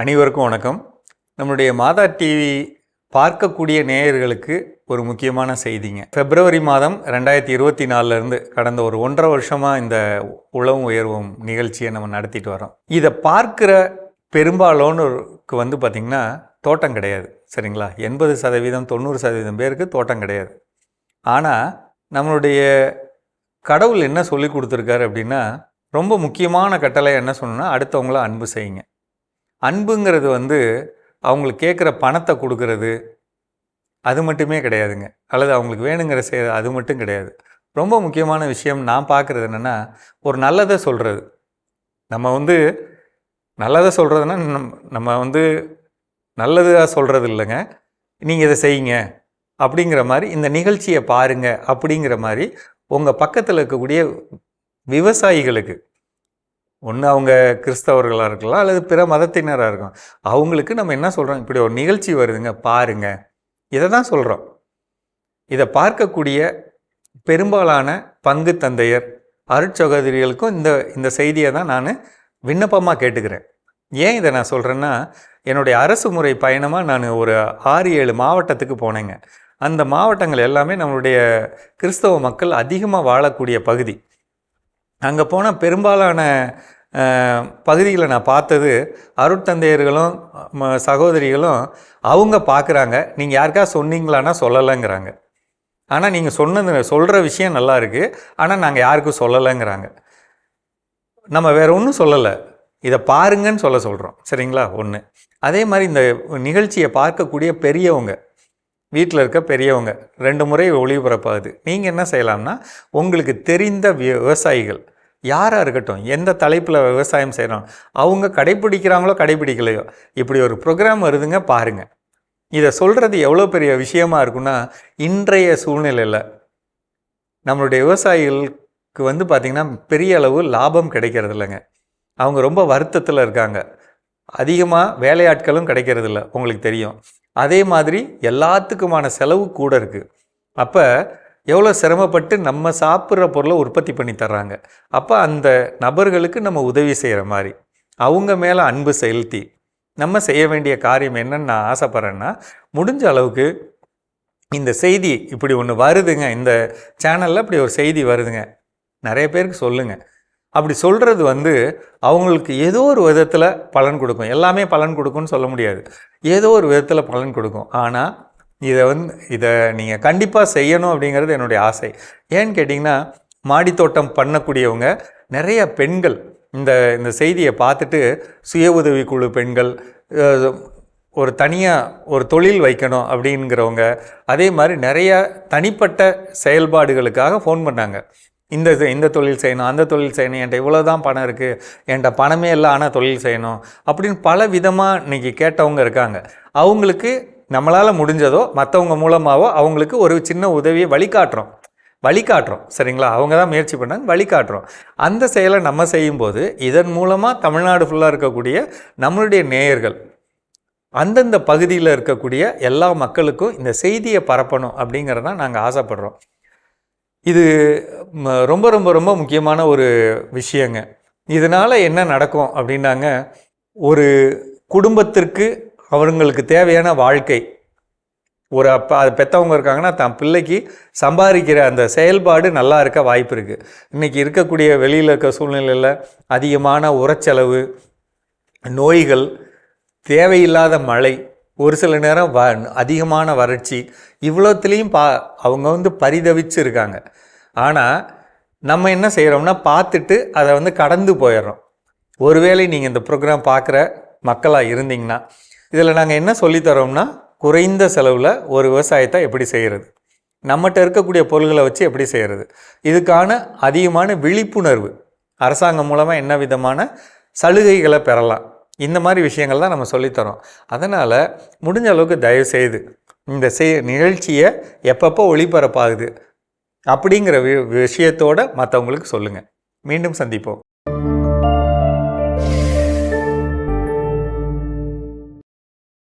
அனைவருக்கும் வணக்கம். நம்மளுடைய மாதா டிவி பார்க்கக்கூடிய நேயர்களுக்கு ஒரு முக்கியமான செய்திங்க. பிப்ரவரி மாதம் ரெண்டாயிரத்தி இருபத்தி நாலுலேருந்து கடந்த ஒரு ஒன்றரை வருஷமாக இந்த உழவும் உயர்வும் நிகழ்ச்சியை நம்ம நடத்திட்டு வரோம் இதை பார்க்குற பெரும்பாலானோருக்கு வந்து பார்த்திங்கன்னா தோட்டம் கிடையாது. சரிங்களா? எண்பது சதவீதம் தொண்ணூறு சதவீதம் பேருக்கு தோட்டம் கிடையாது. ஆனால் நம்மளுடைய கடவுள் என்ன சொல்லி கொடுத்துருக்காரு அப்படின்னா ரொம்ப முக்கியமான கட்டளை என்ன சொல்லணும்னா அடுத்தவங்கள அன்பு செய்யுங்க. அன்புங்கிறது வந்து அவங்களுக்கு கேட்குற பணத்தை கொடுக்கறது அது மட்டுமே கிடையாதுங்க. அல்லது அவங்களுக்கு வேணுங்கிற செய் அது மட்டும் கிடையாது. ரொம்ப முக்கியமான விஷயம் நான் பார்க்குறது என்னென்னா ஒரு நல்லதை சொல்கிறது நம்ம வந்து நல்லதை சொல்கிறதுனா நம் நம்ம வந்து நல்லதாக சொல்கிறது இல்லைங்க. நீங்கள் இதை செய்யுங்க. அப்படிங்கிற மாதிரி இந்த நிகழ்ச்சியை பாருங்கள் அப்படிங்கிற மாதிரி உங்கள் பக்கத்தில் இருக்கக்கூடிய விவசாயிகளுக்கு ஒன்று அவங்க கிறிஸ்தவர்களாக இருக்கலாம் அல்லது பிற மதத்தினராக இருக்கும் அவங்களுக்கு நம்ம என்ன சொல்கிறோம் இப்படி ஒரு நிகழ்ச்சி வருதுங்க பாருங்க. இதை தான் சொல்கிறோம் இதை பார்க்கக்கூடிய பெரும்பாலான பங்கு தந்தையர் அருட்சகோதரிகளுக்கும் இந்த இந்த செய்தியை தான் நான் விண்ணப்பமாக கேட்டுக்கிறேன். ஏன் இதை நான் சொல்கிறேன்னா என்னுடைய அரசு முறை பயணமாக நான் ஒரு ஆறு ஏழு மாவட்டத்துக்கு போனேங்க. அந்த மாவட்டங்கள் எல்லாமே நம்மளுடைய கிறிஸ்தவ மக்கள் அதிகமாக வாழக்கூடிய பகுதி. அங்கே போன பெரும்பாலான பகுதிகளை நான் பார்த்தது அருட்தந்தையர்களும் ம- சகோதரிகளும் அவங்க பார்க்குறாங்க நீங்கள் யாருக்கா சொன்னீங்களான்னா சொல்லலைங்கிறாங்க. ஆனால் நீங்கள் சொன்னது சொல்கிற விஷயம் நல்லா இருக்குது ஆனால் நாங்கள் யாருக்கும் சொல்லலைங்கிறாங்க. நம்ம வேற ஒன்றும் சொல்லலை. இதை பாருங்கன்னு சொல்ல சொல்கிறோம் சரிங்களா? ஒன்று அதே மாதிரி இந்த நிகழ்ச்சியை பார்க்கக்கூடிய பெரியவங்க வீட்டில் இருக்க பெரியவங்க ரெண்டு முறை ஒளிபரப்பாகுது. நீங்கள் என்ன செய்யலாம்னா உங்களுக்கு தெரிந்த வி- விவசாயிகள் யாராக இருக்கட்டும் எந்த தலைப்பில் விவசாயம் செய்கிறோம் அவங்க கடைப்பிடிக்கிறாங்களோ கடைப்பிடிக்கலையோ இப்படி ஒரு ப்ரோக்ராம் வருதுங்க பாருங்கள் இதை சொல்கிறது எவ்வளோ பெரிய விஷயமா இருக்குன்னா இன்றைய சூழ்நிலையில் நம்மளுடைய விவசாயிகளுக்கு வந்து பார்த்திங்கன்னா பெரிய அளவு லாபம் கிடைக்கிறது இல்லைங்க. அவங்க ரொம்ப வருத்தத்தில் இருக்காங்க. அதிகமாக வேலையாட்களும் கிடைக்கிறதில்ல உங்களுக்கு தெரியும். அதே மாதிரி எல்லாத்துக்குமான செலவு கூட இருக்குது அப்போ எவ்வளோ சிரமப்பட்டு நம்ம சாப்பிட்ற பொருளை உற்பத்தி பண்ணி தர்றாங்க. அப்போ அந்த நபர்களுக்கு நம்ம உதவி செய்கிற மாதிரி அவங்க மேலே அன்பு செலுத்தி நம்ம செய்ய வேண்டிய காரியம் என்னன்னு நான் ஆசைப்பட்றேன்னா முடிஞ்ச அளவுக்கு இந்த செய்தி இப்படி ஒன்று வருதுங்க. இந்த சேனலில் இப்படி ஒரு செய்தி வருதுங்க. நிறைய பேருக்கு சொல்லுங்கள் அப்படி சொல்கிறது வந்து அவங்களுக்கு ஏதோ ஒரு விதத்தில் பலன் கொடுக்கும். எல்லாமே பலன் கொடுக்கும்னு சொல்ல முடியாது. ஏதோ ஒரு விதத்தில் பலன் கொடுக்கும். ஆனால் இதை வந்து இதை நீங்கள் கண்டிப்பாக செய்யணும் அப்படிங்கிறது என்னுடைய ஆசை. ஏன்னு கேட்டிங்கன்னா மாடித்தோட்டம் பண்ணக்கூடியவங்க நிறைய பெண்கள் இந்த இந்த செய்தியை பார்த்துட்டு சுய உதவிக்குழு பெண்கள் ஒரு தனியாக ஒரு தொழில் வைக்கணும் அப்படிங்கிறவங்க அதே மாதிரி நிறைய தனிப்பட்ட செயல்பாடுகளுக்காக ஃபோன் பண்ணாங்க. இந்த இது- இந்த தொழில் செய்யணும் அந்த தொழில் செய்யணும் என்கிட்ட இவ்வளோ தான் பணம் இருக்குது என்கிட்ட பணமே இல்லை ஆனால் தொழில் செய்யணும் அப்படின்னு பல விதமாக இன்னைக்கு கேட்டவங்க இருக்காங்க. அவங்களுக்கு நம்மளால் முடிஞ்சதோ மற்றவங்க மூலமாகவோ அவங்களுக்கு ஒரு சின்ன உதவியை வழிகாட்டுறோம். வழிகாட்டுறோம் சரிங்களா? அவங்க தான் முயற்சி பண்ணாங்க வழிகாட்டுறோம். அந்த செயலை நம்ம செய்யும்போது இதன் மூலமாக தமிழ்நாடு ஃபுல்லாக இருக்கக்கூடிய நம்மளுடைய நேயர்கள் அந்தந்த பகுதியில் இருக்கக்கூடிய எல்லா மக்களுக்கும் இந்த செய்தியை பரப்பணும் அப்படிங்கிறதான் நாங்கள் ஆசைப்படுறோம். இது ம, ரொம்ப ரொம்ப ரொம்ப முக்கியமான ஒரு விஷயங்க. இதனால் என்ன நடக்கும் அப்படின்னாங்க ஒரு குடும்பத்திற்கு அவங்களுக்கு தேவையான வாழ்க்கை. ஒரு அப்பா அது பெற்றவங்க இருக்காங்கன்னா தன் பிள்ளைக்கு சம்பாதிக்கிற அந்த செயல்பாடு நல்லா இருக்க வாய்ப்பு இருக்குது இன்றைக்கி இருக்கக்கூடிய வெளியில் இருக்க சூழ்நிலையில் அதிகமான உரச்செலவு நோய்கள் தேவையில்லாத மழை ஒரு சில நேரம் வ அதிகமான வறட்சி இவ்வளோத்துலேயும் பா அவங்க வந்து பரிதவிச்சு இருக்காங்க. ஆனால் நம்ம என்ன செய்கிறோம்னா பார்த்துட்டு அதை வந்து கடந்து போயிடுறோம். ஒருவேளை நீங்கள் இந்த ப்ரோக்ராம் பார்க்குற மக்களாக இருந்தீங்கன்னா இதில் நாங்கள் என்ன சொல்லித்தரோம்னா குறைந்த செலவில் ஒரு விவசாயத்தை எப்படி செய்கிறது நம்மகிட்ட இருக்கக்கூடிய பொருள்களை வச்சு எப்படி செய்கிறது இதுக்கான அதிகமான விழிப்புணர்வு அரசாங்கம் மூலமாக என்ன விதமான சலுகைகளை பெறலாம்? இந்த மாதிரி விஷயங்கள் தான் நம்ம சொல்லித்தரோம் அதனால் முடிஞ்ச அளவுக்கு தயவு செய்து இந்த செய் நிகழ்ச்சியை எப்பப்போ ஒளிபரப்பாகுது அப்படிங்கிற வி விஷயத்தோட மற்றவங்களுக்கு சொல்லுங்கள் மீண்டும் சந்திப்போம்.